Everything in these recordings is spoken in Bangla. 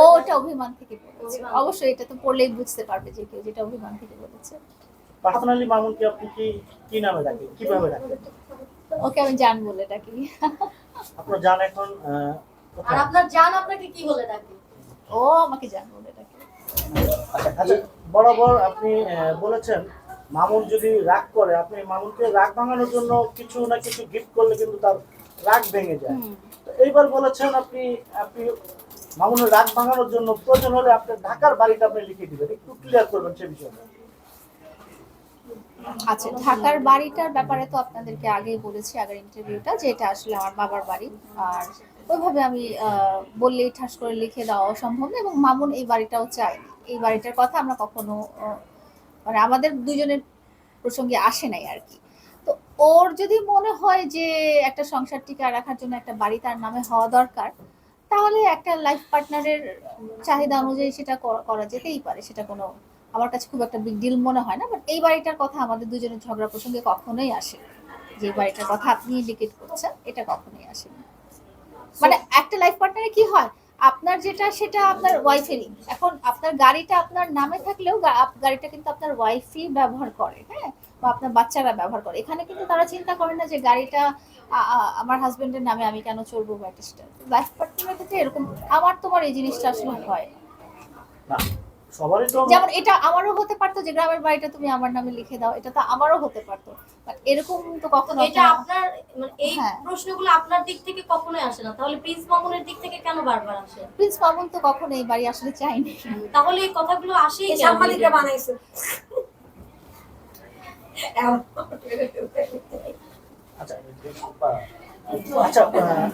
ও ওটা অভিমান থেকে বলেছে। অবশ্যই এটা তো পড়লেই বুঝতে পারবে যে কেউ যেটা অভিমান থেকে বলেছে। পার্সোনালি মামুনকে আপনি কি কি নামে ডাকেন? কীভাবে ডাকেন? ওকে আমি জান বলে ডাকি। আপনার জান এখন আর আপনার জান আপনাকে কি বলে ডাকে? ও আমাকে জান বলে ডাকে। আচ্ছা বরাবর আপনি আহ, বলেছেন মামুন যদি রাগ করে আপনি মামুনকে রাগ ভাঙানোর জন্য কিছু না কিছু গিফট করলে কিন্তু তার রাগ ভেঙে যায়। তো এইবার বলেছেন আপনি আপনি মামুনের রাগ ভাঙানোর জন্য প্রয়োজন হলে আপনার ঢাকার বাড়িটা আপনি লিখে দিবেন। একটু ক্লিয়ার করবেন সে বিষয়ে। আচ্ছা ঢাকার বাড়িটার ব্যাপারে তো আপনাদেরকে আগেই বলেছি, আগের ইন্টারভিউটা যে এটা আসলে আমার বাবার বাড়ি। আর ওইভাবে আমি বললেই ঠাস করে লিখে দেওয়া অসম্ভব এবং মামুন এই বাড়িটাও চায়নি এই বাড়িটার কথা আমরা কখনো মানে আমাদের দুজনের প্রসঙ্গে আসে নাই আর কি। তো ওর যদি মনে হয় যে একটা সংসার টিকায় রাখার জন্য একটা বাড়ি তার নামে হওয়া দরকার তাহলে একটা লাইফ পার্টনারের চাহিদা অনুযায়ী সেটা করা- যেতেই পারে, সেটা কোনো, আমার কাছে খুব একটা বিগ ডিল মনে হয় না বাট এই বাড়িটার কথা আমাদের দুজনের ঝগড়া প্রসঙ্গে কখনোই আসে। যে বাড়িটার কথা আপনি ইন্ডিকেট করছেন, এটা কখনোই আসে মানে একটা লাইফ পার্টনারে কি হয়, আপনার যেটা, সেটা আপনার ওয়াইফেরই এখন আপনার গাড়িটা আপনার নামে থাকলেও গাড়িটা কিন্তু আপনার ওয়াইফই ব্যবহার করে হ্যাঁ? বা আপনার বাচ্চারা ব্যবহার করে। এখানে কিন্তু তারা চিন্তা করে না যে গাড়িটা আমার হাজবেন্ডের নামে আমি কেন চলবো বা লাইফ পার্টনারের ক্ষেত্রে এরকম আমার তোমার এই জিনিসটা আসলে হয়। না। না সবারই তো যেমন এটা আমারও হতে পারতো যে গ্রামের বাড়িটা তুমি আমার নামে লিখে দাও এটা তো আমারও হতে পারতো। বাট এরকম তো কখনো এটা আপনার মানে এই হ্যাঁ। প্রশ্নগুলো আপনার দিক থেকে কখনোই আসে না। তাহলে প্রিন্স মামুনের দিক থেকে কেন বারবার আসে? প্রিন্স মামুন তো কখনো এই বাড়ি আসলে চাইনি তাহলে এই কথাগুলো আসে সাংবাদিকরা বানাইছে। আচ্ছা আচ্ছা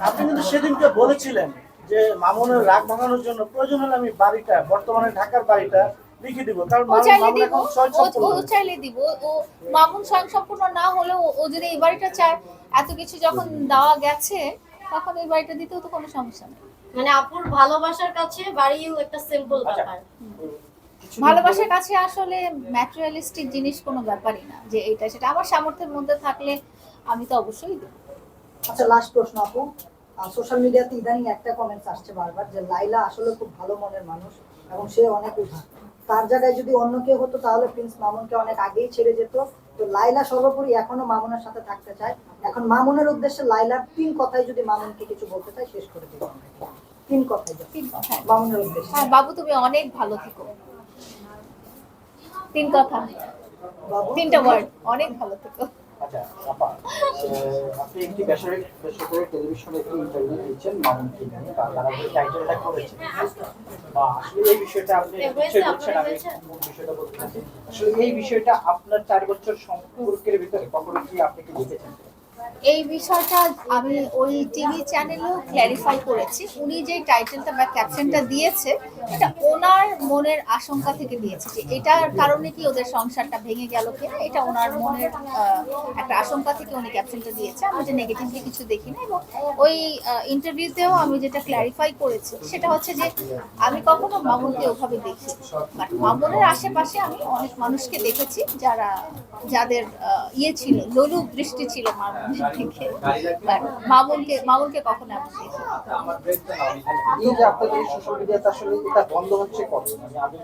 আপনি কিন্তু সেদিনকে বলেছিলেন যে মামুনের রাগ ভাঙানোর জন্য প্রয়োজন হলে আমি বাড়িটা বর্তমানে ঢাকার বাড়িটা লিখে দিব কারণ মামুন চাইলে দিব এখন ও- ও চাইলে দিব ও মামুন না হলেও ও যদি এই বাড়িটা চায় এত কিছু যখন দেওয়া গেছে তখন এই বাড়িটা দিতেও তো কোনো সমস্যা নেই মানে আপুর ভালোবাসার কাছে বাড়িও একটা সিম্পল আচ্ছা। ব্যাপার ভালোবাসার কাছে আসলে ম্যাটেরিয়ালিস্টিক জিনিস কোনো ব্যাপারই না যে এটা সেটা আমার সামর্থ্যের মধ্যে থাকলে আমি তো অবশ্যই দেবো। আচ্ছা লাস্ট প্রশ্ন আপু। সোশ্যাল মিডিয়াতে ইদানিং একটা কমেন্টস আসছে বারবার যে লাইলা আসলে খুব ভালো মনের মানুষ এবং সে অনেক উঠা তার জায়গায় যদি অন্য কেউ হতো তাহলে প্রিন্স মামুনকে অনেক আগেই ছেড়ে যেত। তো লাইলা সর্বোপরি এখনও মামুনের সাথে থাকতে চায়। এখন মামুনের উদ্দেশ্যে লাইলার তিন কথাই যদি মামুনকে কিছু বলতে চায় শেষ করে দেবো তিন কথাই তিন কথায় মামুনের উদ্দেশ্যে। হ্যাঁ বাবু তুমি অনেক ভালো থেকো। তিন কথা। তিনটা ওয়ার্ড অনেক ভালো থেকো। আচ্ছা আপনি একটি বেসরকারি বেসরকারি টেলিভিশনে একটি ইন্টারভিউ দিয়েছেন মামুনকে নিয়ে বা তারা যে টাইটেলটা করেছেন। বা আসলে এই বিষয়টা আপনি নিশ্চয়ই বলছেন আপনার আমি বিষয়টা বলতে চাচ্ছি? আসলে এই বিষয়টা আপনার চার বছর সম্পর্কের ভিতরে কখনো কি আপনি কি দেখেছেন? এই বিষয়টা আমি ওই টিভি চ্যানেলেও ক্ল্যারিফাই করেছি। উনি যে টাইটেলটা বা ক্যাপশনটা দিয়েছে, এটা ওনার মনের আশঙ্কা থেকে দিয়েছে যে এটার কারণে কি ওদের সংসারটা ভেঙে গেল কিনা, এটা ওনার মনের একটা আশঙ্কা থেকে উনি ক্যাপশনটা দিয়েছে। আমি যে নেগেটিভলি কিছু দেখি না এবং ওই ইন্টারভিউতেও আমি যেটা ক্ল্যারিফাই করেছি, সেটা হচ্ছে যে আমি কখনো মামুনকে ওভাবে দেখি বাট মামুনের আশেপাশে আমি অনেক মানুষকে দেখেছি যারা, যাদের ইয়ে ছিল লোলু দৃষ্টি ছিল মামুনের। দিকে বাট মামুনকে মামুনকে কখনো দেখি এই যে আপনাদের সোশ্যাল মিডিয়াতে আসলে এটা বন্ধ হচ্ছে আগে